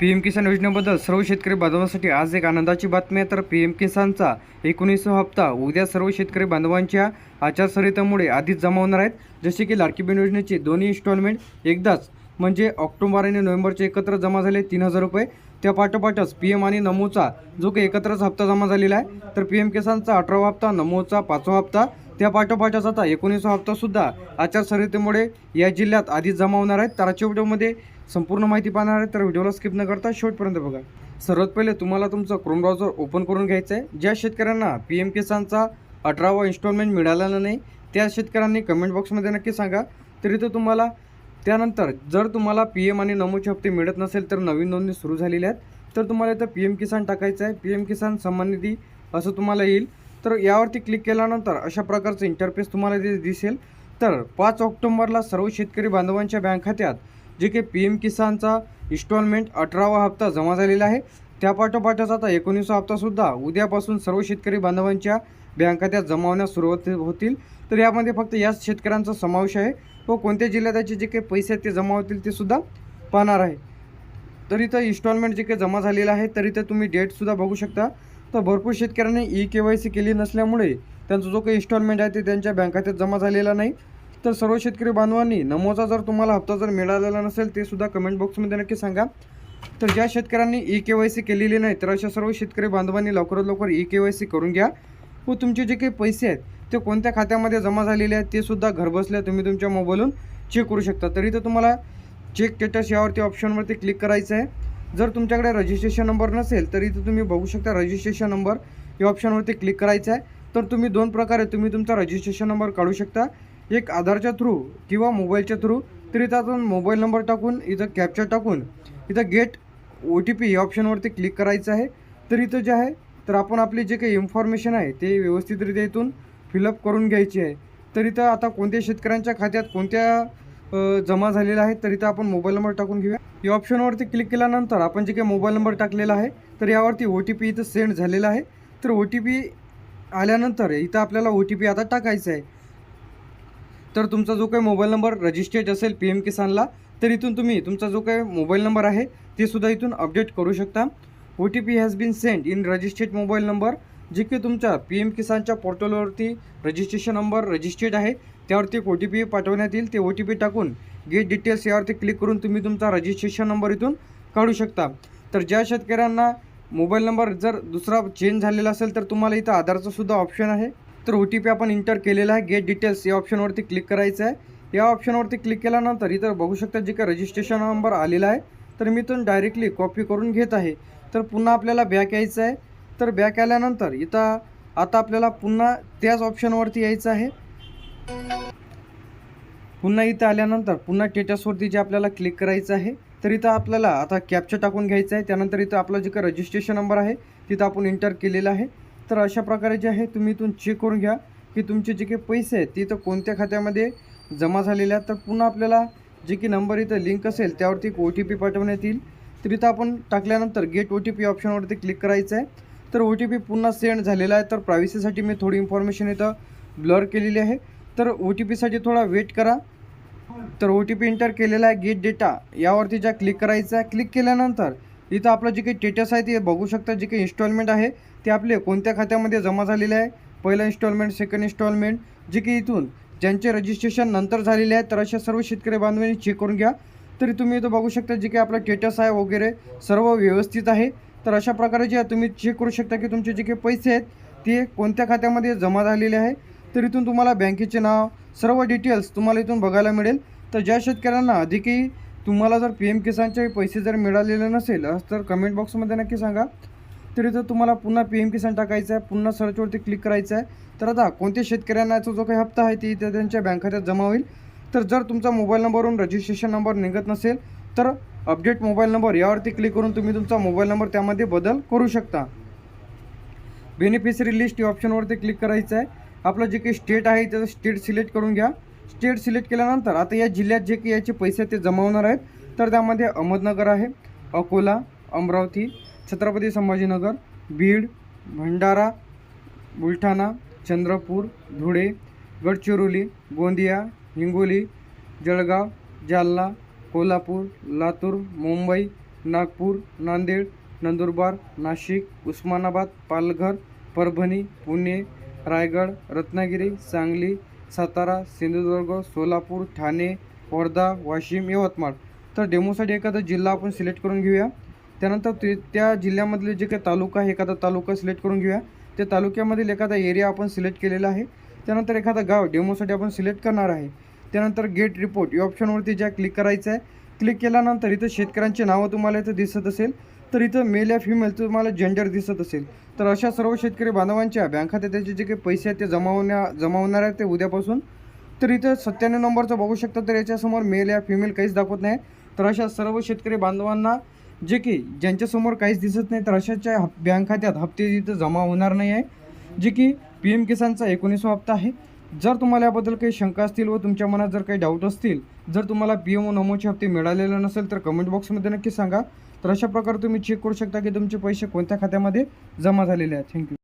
P M किसान योजनेबद्दल सर्व शेतकरी बांधवांसाठी आज एक आनंदाची बातमी आहे. तर पी एम किसानचा एकोणीसवा हप्ता उद्या सर्व शेतकरी बांधवांच्या आचारसंहितेमुळे आधीच जमा होणार आहेत. जसे की लाडकी बहीण योजनेचे दोन्ही इन्स्टॉलमेंट एकदाच म्हणजे ऑक्टोबर आणि नोव्हेंबरचे एकत्र जमा झाले तीन हजार रुपये. त्या पाठोपाठच पी एम आणि नमोचा जो काही एकत्रच हप्ता जमा झालेला आहे तर पी एम किसानचा अठरावा हप्ता नमोचा पाचवा हप्ता. त्या पाठोपाठच आता एकोणीसवा हप्तासुद्धा आचारसंहितेमुळे या जिल्ह्यात आधीच जमा होणार आहेत तर आजच्या व्हिडिओमध्ये संपूर्ण माहिती पाहणार आहे तर व्हिडिओला स्किप न करता शेवटपर्यंत बघा. सर्वात पहिले तुम्हाला तुमचं क्रोम ब्राउझर ओपन करून घ्यायचं आहे. ज्या शेतकऱ्यांना पी एम किसानचा अठरावा इन्स्टॉलमेंट मिळालेला नाही त्या शेतकऱ्यांनी कमेंट बॉक्समध्ये नक्की सांगा. तरी तो तुम्हाला त्यानंतर जर तुम्हाला पी एम आणि नमोचे हप्ते मिळत नसेल तर नवीन नोंदणी सुरू झालेली आहेत. तर तुम्हाला इथं पी एम किसान टाकायचं आहे. पी एम किसान सन्मान निधी असं तुम्हाला येईल. तर यावरती क्लिक केल्यानंतर अशा प्रकारचं इंटरफेस तुम्हाला ते दिसेल. तर पाच ऑक्टोंबरला सर्व शेतकरी बांधवांच्या बँक खात्यात जे काही पी एम किसानचा इन्स्टॉलमेंट अठरावा हप्ता जमा झालेला आहे. त्यापाठोपाठच आता एकोणीसवा हप्तासुद्धा उद्यापासून सर्व शेतकरी बांधवांच्या बँक खात्यात जमा होण्यास सुरुवात होतील. तर यामध्ये फक्त याच शेतकऱ्यांचा समावेश आहे. व कोणत्या जिल्ह्यात त्याचे जे काही पैसे आहेत ते जमा होतील ते सुद्धा पाहणार आहे. तर इथं इन्स्टॉलमेंट जे काही जमा झालेलं आहे तर इथं तुम्ही डेटसुद्धा बघू शकता. तर भरपूर शेतकऱ्यांनी ई के वाय सी केली नसल्यामुळे त्यांचा जो काही इन्स्टॉलमेंट आहे ते त्यांच्या बँक खात्यात जमा झालेला नाही. तर सर्व शेतकरी बांधवांनी नमोचा जर तुम्हाला हप्ता जर मिळालेला नसेल ते सुद्धा कमेंट बॉक्समध्ये नक्की सांगा. तर ज्या शेतकऱ्यांनी ई के वाय सी केलेली नाही तर अशा सर्व शेतकरी बांधवांनी लवकरात लवकर ई के वाय सी करून घ्या. व तुमचे जे काही पैसे आहेत ते कोणत्या खात्यामध्ये जमा झालेले आहेत ते सुद्धा घरबसल्या तुम्ही तुमच्या मोबाईलवरून चेक करू शकता. तरी तर तुम्हाला चेक स्टेटस यावरती ऑप्शनवरती क्लिक करायचं आहे. जर तुमच्याकडे रजिस्ट्रेशन नंबर नसेल तर इथं तुम्ही बघू शकता रजिस्ट्रेशन नंबर या ऑप्शनवरती क्लिक करायचं आहे. तर तुम्ही दोन प्रकारे तुम्ही तुमचा रजिस्ट्रेशन नंबर काढू शकता. एक आधारच्या थ्रू किंवा मोबाईलच्या थ्रू तर त्यातून मोबाईल नंबर टाकून इथं कॅप्चर टाकून इथं गेट ओ टी पी या ऑप्शनवरती क्लिक करायचं आहे. तर इथं जे आहे तर आपण आपली जे काही इन्फॉर्मेशन आहे ते व्यवस्थितरित्या इथून फिलअप करून घ्यायची आहे. तर इथं आता कोणत्या शेतकऱ्यांच्या खात्यात कोणत्या जमा झालेला आहे तर इथं आपण मोबाईल नंबर टाकून घेऊया. या ऑप्शनवरती क्लिक केल्यानंतर आपण जे काही मोबाईल नंबर टाकलेला आहे तर यावरती ओ टी पी इथं सेंड झालेला आहे. तर ओ टी पी आल्यानंतर इथं आपल्याला ओ टी पी आता टाकायचा आहे. तर तुमचा जो काही मोबाईल नंबर रजिस्टर्ड असेल पी एम किसानला तर इथून तुम्ही तुमचा जो काही मोबाईल नंबर आहे ते सुद्धा इथून अपडेट करू शकता. O T P has been send in registered mobile number जे की तुमच्या पी एम किसानच्या पोर्टलवरती रजिस्ट्रेशन नंबर रजिस्टर्ड आहे त्यावरती एक ओ टी पी पाठवण्यात येईल. ते ओ टी पी टाकून गेट डिटेल्स यावरती क्लिक करून तुम्ही तुमचा रजिस्ट्रेशन नंबर इथून काढू शकता. तर ज्या शेतकऱ्यांना मोबाईल नंबर जर दुसरा चेंज झालेला असेल तर तुम्हाला इथं आधारचं सुद्धा ऑप्शन आहे. तर ओ टी पी आपण इंटर केलेला आहे. गेट डिटेल्स या ऑप्शनवरती क्लिक करायचं आहे. या ऑप्शनवरती क्लिक केल्यानंतर इथं बघू शकता जे काही रजिस्ट्रेशन नंबर आलेला आहे. तर मी इथून डायरेक्टली कॉपी करून घेत आहे. तर पुन्हा आपल्याला बॅक यायचं आहे. तर बॅक आल्यानंतर इथं आता आपल्याला पुन्हा त्याच ऑप्शनवरती यायचं आहे. पुन्हा इथं आल्यानंतर पुन्हा स्टेटसवरती जे आपल्याला क्लिक करायचं आहे तर इथं आपल्याला आता कॅप्चर टाकून घ्यायचं आहे. त्यानंतर इथं आपला जे काही रजिस्ट्रेशन नंबर आहे तिथं आपण इंटर केलेला आहे. तर अशा प्रकारे जे आहे तुम्ही इथून चेक करून घ्या की तुमचे जे काही पैसे आहेत ते इथं कोणत्या खात्यामध्ये जमा झालेले आहेत. तर पुन्हा आपल्याला जे की नंबर इथं लिंक असेल त्यावरती एक ओ टी पी पाठवण्यात येईल. तर इथं आपण टाकल्यानंतर गेट ओ टी पी ऑप्शनवरती क्लिक करायचं आहे. तर ओ टी पी पुन्हा सेंड झालेला आहे. तर प्रायव्हसीसाठी मी थोडी इन्फॉर्मेशन इथं ब्लर केलेली आहे. तर ओ टी पीसाठी थोडा वेट करा. तर ओ टी पी एंटर केलेला आहे गेट डेटा यावरती ज्या क्लिक करायचं आहे क्लिक केल्यानंतर इथं आपलं जे काही स्टेटस आहे ते बघू शकता. जे काही इन्स्टॉलमेंट आहे ते आपले कोणत्या खात्यामध्ये जमा झालेले आहे? पहिलं इन्स्टॉलमेंट सेकंड इन्स्टॉलमेंट जे की इथून ज्यांचे रजिस्ट्रेशन नंतर झालेले आहे तर अशा सर्व शेतकरी बांधवांनी चेक करून घ्या. तरी तुम्ही इथं बघू शकता जे काही आपलं स्टेटस आहे वगैरे सर्व व्यवस्थित आहे. तर अशा प्रकारे जे तुम्ही चेक करू शकता की तुमचे जे काही पैसे आहेत ते कोणत्या खात्यामध्ये जमा झालेले आहे. तर इथून तुम्हाला बँकेचे नाव सर्व डिटेल्स तुम्हाला इथून बघायला मिळेल. तर ज्या शेतकऱ्यांना अधिकही तुम्हाला जर पी एम किसानचे पैसे जर मिळालेले नसेल तर कमेंट बॉक्समध्ये नक्की सांगा. तर जर तुम्हाला पुन्हा पी एम किसान टाकायचं आहे पुन्हा सर्चवरती क्लिक करायचं आहे. तर आता कोणत्या शेतकऱ्यांना जो काही हप्ता आहे ती त्यांच्या बँक खात्यात जमा होईल. तर जर तुमचा मोबाईल नंबरवरून रजिस्ट्रेशन नंबर निघत नसेल तर अपडेट मोबाईल नंबर यावरती क्लिक करून तुम्ही तुमचा मोबाईल नंबर त्यामध्ये बदल करू शकता. बेनिफिशरी लिस्ट या ऑप्शनवरती क्लिक करायचं आहे. आपलं जे काही स्टेट आहे त्याचं स्टेट सिलेक्ट करून घ्या. स्टेट सिलेक्ट केल्यानंतर आता या जिल्ह्यात जे काही याचे पैसे ते जमावणार आहेत. तर त्यामध्ये अहमदनगर आहे अकोला अमरावती छत्रपती संभाजीनगर बीड भंडारा बुलढाणा चंद्रपूर धुळे गडचिरोली गोंदिया हिंगोली जळगाव जालना कोल्हापूर लातूर मुंबई नागपूर नांदेड नंदुरबार नाशिक उस्मानाबाद पालघर परभणी पुणे रायगड रत्नागिरी सांगली सातारा सिंधुदुर्ग सोलापूर ठाणे वर्धा वाशिम यवतमाळ. तर डेमोसाठी एखादा जिल्हा आपण सिलेक्ट करून घेऊया. त्यानंतर ते त्या जिल्ह्यामधले जे काही तालुका आहे एखादा तालुका सिलेक्ट करून घेऊया. त्या तालुक्यामधील एखादा एरिया आपण सिलेक्ट केलेला आहे. त्यानंतर एखादा गाव डेमोसाठी आपण सिलेक्ट करणार आहे. त्यानंतर गेट रिपोर्ट या ऑप्शनवरती ज्या क्लिक करायचं आहे क्लिक केल्यानंतर इथं शेतकऱ्यांची नावं तुम्हाला इथं दिसत असेल. तर इथं मेल या फिमेल तुम्हाला जेंडर दिसत असेल. तर अशा सर्व शेतकरी बांधवांच्या बँक खात्यात त्याचे जे काही पैसे आहेत ते जमा होण्या जमा होणार आहेत ते उद्यापासून. तर इथं सत्त्याण्णव नंबरचं बघू शकता तर याच्यासमोर मेल या फिमेल काहीच दाखवत नाही. तर अशा सर्व शेतकरी बांधवांना जे की ज्यांच्यासमोर काहीच दिसत नाही तर अशाच्या हप बँक खात्यात हप्ते इथं जमा होणार नाही आहे. जे की पी एम किसानचा एकोणीसवा हप्ता आहे. जर तुम्हाला याबद्दल काही शंका असतील व तुमच्या मनात जर काही डाऊट असतील जर तुम्हाला पी एम ओ नमोचे हप्ते मिळालेले नसेल तर कमेंट बॉक्समध्ये नक्की सांगा. तर अशा प्रकारे तुम्ही चेक करू शकता की तुमचे पैसे कोणत्या खात्यामध्ये जमा झालेले आहेत. थँक्यू